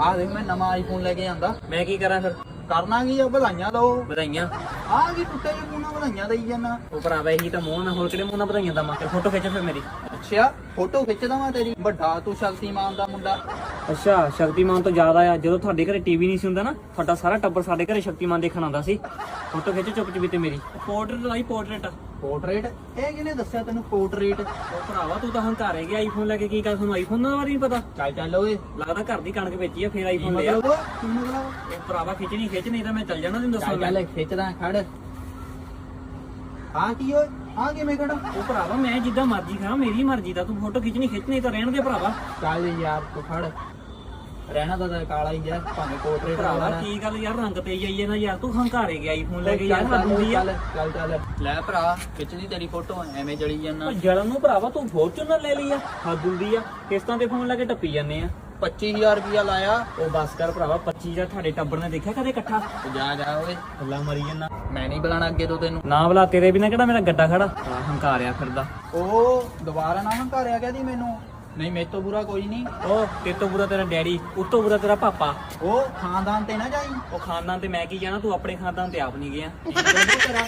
ਆ ਦੇਖ, ਮੈਂ ਨਵਾਂ ਆਈਫੋਨ ਲੈ ਕੇ ਆਂਦਾ। ਮੈਂ ਕੀ ਕਰਾਂ ਫਿਰ? ਕਰਨਾ ਕੀ ਆ ਵਧਾਈਆਂ ਲਓ? ਵਧਾਈਆਂ। ਆ ਕੀ ਟੁੱਟੇ ਜਿਹੇ ਮੂੰਹ ਨਾਲ ਵਧਾਈਆਂ ਦੇਈ ਜਾਨਾ ਉਹ ਭਰਾਵਾ ਇਹੀ ਤਾਂ ਮੂੰਹ ਨਾ ਹੋਰ ਕਿਹੜੇ ਮੂੰਹ ਨਾਲ ਵਧਾਈਆਂ ਦਵਾਂ ਤੇ ਫੋਟੋ ਖਿੱਚ ਫਿਰ ਮੇਰੀ। ਅੱਛਾ ਫੋਟੋ ਖਿੱਚਦਾ ਮੈਂ ਤੇਰੀ। ਵੱਡਾ ਤੂੰ ਸ਼ਕਤੀਮਾਨ ਦਾ ਮੁੰਡਾ। ਅੱਛਾ ਸ਼ਕਤੀਮਾਨ ਤੋਂ ਜ਼ਿਆਦਾ ਆ। ਜਦੋਂ ਤੁਹਾਡੇ ਘਰੇ ਟੀਵੀ ਨਹੀਂ ਸੀ ਹੁੰਦਾ ਨਾ ਤੁਹਾਡਾ ਸਾਰਾ ਟੱਬਰ ਸਾਡੇ ਘਰੇ ਸ਼ਕਤੀਮਾਨ ਦੇਖਣ ਆਉਂਦਾ ਸੀ। ਫੋਟੋ ਖਿੱਚ ਚੁੱਪ ਚੁਪੀਤੇ ਮੇਰੀ। ਪੋਰਟਰੇਟ ਲਾਈ ਪੋਰਟਰੇਟ ਪੋਰਟਰੇਟ ਇਹ ਕਿਹਨੇ ਦੱਸਿਆ ਤੈਨੂੰ ਪੋਰਟਰੇਟ ਉਹ ਭਰਾਵਾ ਤੂੰ ਤਾਂ ਹੰਕਾਰੇ ਗਿਆ ਆਈਫੋਨ ਲੈ ਕੇ ਕੀ ਕਰ ਤੁਹਾਨੂੰ ਆਈਫੋਨ ਦਾ ਬਾਰੇ ਨਹੀਂ ਪਤਾ? ਚੱਲ ਚੱਲ ਓਏ। ਲੱਗਦਾ ਘਰ ਦੀ ਕਣਕ ਵੇਚੀ ਆ ਫੇਰ ਆਈਫੋਨ ਲਿਆ। ਮਤਲਬ? ਉਹ ਭਰਾਵਾ ਖਿੱਚਣੀ ਖਿੱਚ ਨਹੀਂ ਤਾਂ ਮੈਂ ਚੱਲ ਜਾਣਾ ਤੈਨੂੰ ਦੱਸਾਂ ਚੱਲ ਖਿੱਚਦਾ ਖੜ। ਆ ਕੀ ਓਏ? ਆ ਕਿਵੇਂ ਖੜਾ? ਉਹ ਭਰਾਵਾ ਮੈਂ ਜਿੱਦਾਂ ਮਰਜ਼ੀ ਖਾਂ ਮੇਰੀ ਮਰਜ਼ੀ ਦਾ ਤੂੰ ਫੋਟੋ ਖਿੱਚਣੀ ਖਿੱਚਣੀ ਤਾਂ ਰਹਿਣ ਦੇ ਭਰਾਵਾ। ਚੱਲ ਯਾਰ ਤੂੰ ਖੜ ਰਹਿਣਾ ਤਾਂ ਤੇਰਾ ਕਾਲਾ ਹੀ ਆ ਭਾਵੇਂ ਪੋਰਟਰੇਟ ਭਰਾਵਾ ਕੀ ਗੱਲ ਯਾਰ ਰੰਗ ਤੇ ਜਾਈਏ ਨਾ ਯਾਰ ਤੂੰ ਹੰਕਾਰੇ ਗਿਆ ਆਈਫੋਨ ਲੈ ਕੇ ਯਾਰ ਹੁੰਦੀ ਆ। ਚੱਲ ਚੱਲ ਚੱਲ। ਲੈ ਭਰਾ ਖਿੱਚਦੀ ਤੇਰੀ ਫੋਟੋ ਐਵੇਂ ਜਲੀ ਜਾਂਦਾ। ਜਲਨ ਨੂੰ ਭਰਾਵਾ ਤੂੰ ਫੋਰਚੂਨਰ ਲੈ ਲਈ ਆ। ਹੱਦ ਹੁੰਦੀ ਆ ਕਿਸ਼ਤਾਂ ਤੇ ਫੋਨ ਲੈ ਕੇ ਟੱਪੀ ਜਾਂਦੇ ਆ। 25000 ਰੁਪਇਆ ਲਾਇਆ। ਉਹ ਬਸ ਕਰ ਭਰਾਵਾ 25000 ਤੁਹਾਡੇ ਟੱਬਰ ਨੇ ਦੇਖਿਆ ਕਦੇ ਇਕੱਠਾ? ਤੇ ਜਾ ਜਾ ਓਏ। ਗੱਲਾਂ ਮਰੀ ਜਾਂਦਾ। ਮੈਂ ਨਹੀਂ ਬੁਲਾਣਾ ਅੱਗੇ ਤੋਂ ਤੈਨੂੰ। ਨਾ ਬਲਾ ਤੇਰੇ ਬਿਨਾ ਕਿਹੜਾ ਮੇਰਾ ਗੱਡਾ ਖੜਾ? ਆ ਹੰਕਾਰਿਆ ਫਿਰਦਾ। ਉਹ ਦੁਬਾਰਾ ਨਾ ਹੰਕਾਰਿਆ ਕਹਦੀ ਮੈਨੂੰ? ਨਹੀਂ ਮੇਰੇ ਤੋਂ ਬੁਰਾ ਕੋਈ ਨਹੀਂ। ਉਹ ਤੇਰੇ ਤੋਂ ਬੁਰਾ ਤੇਰਾ ਡੈਡੀ ਉਤੋਂ ਬੁਰਾ ਤੇਰਾ ਪਾਪਾ। ਉਹ ਖਾਨਦਾਨ ਤੇ ਨਾ ਜਾਈ। ਉਹ ਖਾਨਦਾਨ ਤੇ ਮੈਂ ਕੀ ਜਾਣਾ ਤੂੰ ਆਪਣੇ ਖਾਨਦਾਨ ਤੇ ਆਪ ਨਹੀਂ ਗਿਆ ਤੇਰਾ?